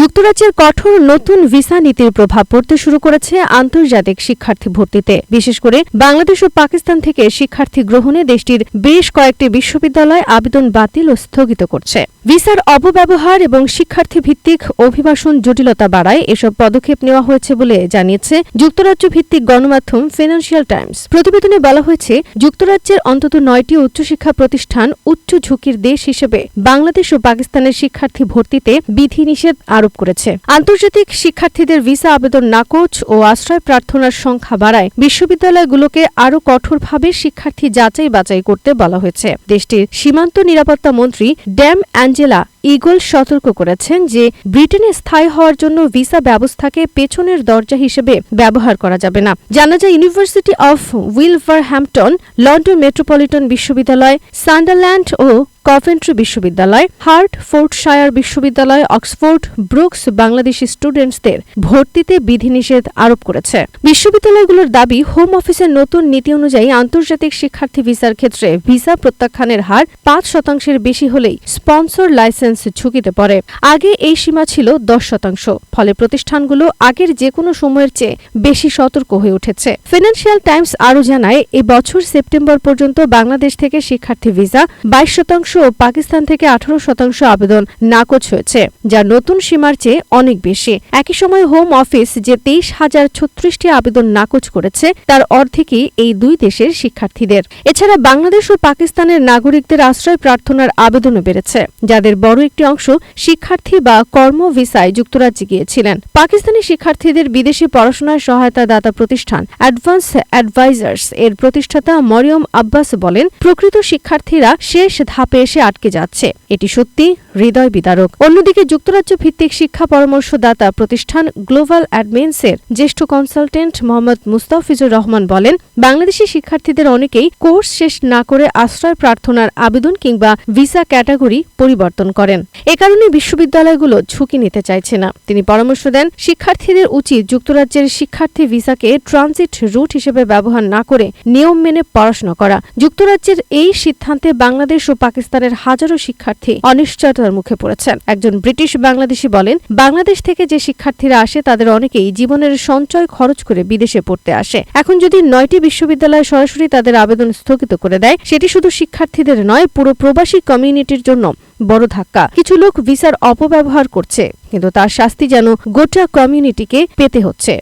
যুক্তরাজ্যের কঠোর নতুন ভিসা নীতির প্রভাব পড়তে শুরু করেছে আন্তর্জাতিক শিক্ষার্থী ভর্তিতে। বিশেষ করে বাংলাদেশ ও পাকিস্তান থেকে শিক্ষার্থী গ্রহণে দেশটির বেশ কয়েকটি বিশ্ববিদ্যালয় আবেদন বাতিল ও স্থগিত করছে। ভিসার অপব্যবহার এবং শিক্ষার্থী ভিত্তিক অভিবাসন জটিলতা বাড়ায় এসব পদক্ষেপ নেওয়া হয়েছে বলে জানিয়েছে যুক্তরাজ্য ভিত্তিক গণমাধ্যম ফিনান্সিয়াল টাইমস। প্রতিবেদনে বলা হয়েছে, যুক্তরাজ্যের অন্তত নয়টি উচ্চশিক্ষা প্রতিষ্ঠান উচ্চ ঝুঁকির দেশ হিসেবে বাংলাদেশ ও পাকিস্তানের শিক্ষার্থী ভর্তিতে বিধিনিষেধ আরোপ করেছে। আন্তর্জাতিক শিক্ষার্থীদের ভিসা আবেদন নাকচ ও আশ্রয় প্রার্থনার সংখ্যা বাড়ায়। বিশ্ববিদ্যালয়গুলোকে আরও কঠোরভাবে শিক্ষার্থী যাচাই বাছাই করতে বলা হয়েছে। দেশটির সীমান্ত নিরাপত্তা মন্ত্রী ড্যাম অ্যাঞ্জেলা ইগল সতর্ক করেছেন যে ব্রিটেনে স্থায়ী হওয়ার জন্য ভিসা ব্যবস্থাকে পেছনের দরজা হিসেবে ব্যবহার করা যাবে না। জানা যায়, university of Wolverhampton, London Metropolitan বিশ্ববিদ্যালয়, সান্ডারল্যান্ড ও কভেন্ট্রি বিশ্ববিদ্যালয় হার্ট ফোর্টশায়ার বিশ্ববিদ্যালয়, অক্সফোর্ড, ব্রুকস বাংলাদেশি স্টুডেন্টসদের ভর্তিতে বিধিনিষেধ আরোপ করেছে। বিশ্ববিদ্যালয়গুলোর দাবি, হোম অফিসের নতুন নীতি অনুযায়ী আন্তর্জাতিক শিক্ষার্থী ভিসার ক্ষেত্রে ভিসা প্রত্যাখ্যানের হার পাঁচ শতাংশের বেশি হলেই স্পন্সর লাইসেন্স ঝুঁকিতে পড়ে। আগে এই সীমা ছিল দশ শতাংশ, ফলে প্রতিষ্ঠানগুলো আগের যে কোনো সময়ের চেয়ে বেশি সতর্ক হয়ে উঠেছে। ফিনান্সিয়াল টাইমস আরও জানায় এই বছর সেপ্টেম্বর পর্যন্ত বাংলাদেশ থেকে শিক্ষার্থী ভিসা বাইশ শতাংশ ও পাকিস্তান থেকে আঠারো শতাংশ আবেদন নাকচ হয়েছে, যা নতুন সীমার চেয়ে অনেক বেশি। একই সময় হোম অফিস যে তেইশ হাজার ছত্রিশটি আবেদন নাকচ করেছে, তার অর্ধেকই এই দুই দেশের শিক্ষার্থীদের। এছাড়া বাংলাদেশ ও পাকিস্তানের নাগরিকদের আশ্রয় প্রার্থনার আবেদনও বেড়েছে, যাদের বড় একটি অংশ শিক্ষার্থী বা কর্ম ভিসায় যুক্তরাজ্যে গিয়েছিলেন। পাকিস্তানি শিক্ষার্থীদের বিদেশি পড়াশোনায় সহায়তা দাতা প্রতিষ্ঠান অ্যাডভান্স অ্যাডভাইজার্স এর প্রতিষ্ঠাতা মরিয়ম আব্বাস বলেন, প্রকৃত শিক্ষার্থীরা শেষ ধাপে এসে আটকে যাচ্ছে। এটি সত্যি হৃদয় বিদারক। অন্যদিকে যুক্তরাজ্য ভিত্তিক শিক্ষা পরামর্শদাতা প্রতিষ্ঠান গ্লোবাল অ্যাডমিনসের জ্যেষ্ঠ কনসালটেন্ট মোহাম্মদ মুস্তাফিজুর রহমান বলেন, বাংলাদেশি শিক্ষার্থীদের অনেকেই কোর্স শেষ না করে আশ্রয় প্রার্থনার আবেদন কিংবা ভিসা ক্যাটাগরি পরিবর্তন করেন। এ কারণে বিশ্ববিদ্যালয়গুলো ঝুঁকি নিতে চাইছে না। তিনি পরামর্শ দেন, শিক্ষার্থীদের উচিত যুক্তরাজ্যের শিক্ষার্থী ভিসাকে ট্রানজিট রুট হিসেবে ব্যবহার না করে নিয়ম মেনে পড়াশোনা করা। যুক্তরাজ্যের এই সিদ্ধান্তে বাংলাদেশ ও পাকিস্তানের হাজারো শিক্ষার্থী অনিশ্চয়তার মুখে পড়েছেন। একজন ব্রিটিশ বাংলাদেশি বলেন, বাংলাদেশ থেকে যে শিক্ষার্থীরা আসে, তাদের অনেকেই জীবনের সঞ্চয় খরচ করে বিদেশে পড়তে আসে। এখন যদি নয়টি বিশ্ববিদ্যালয় সরাসরি তাদের আবেদন স্থগিত করে দেয়, সেটি শুধু শিক্ষার্থীদের নয়, পুরো প্রবাসী কমিউনিটির জন্য বড় ধাক্কা। কিছু লোক ভিসার অপব্যবহার করছে, কিন্তু তার শাস্তি যেন গোটা কমিউনিটিকে পেতে হচ্ছে।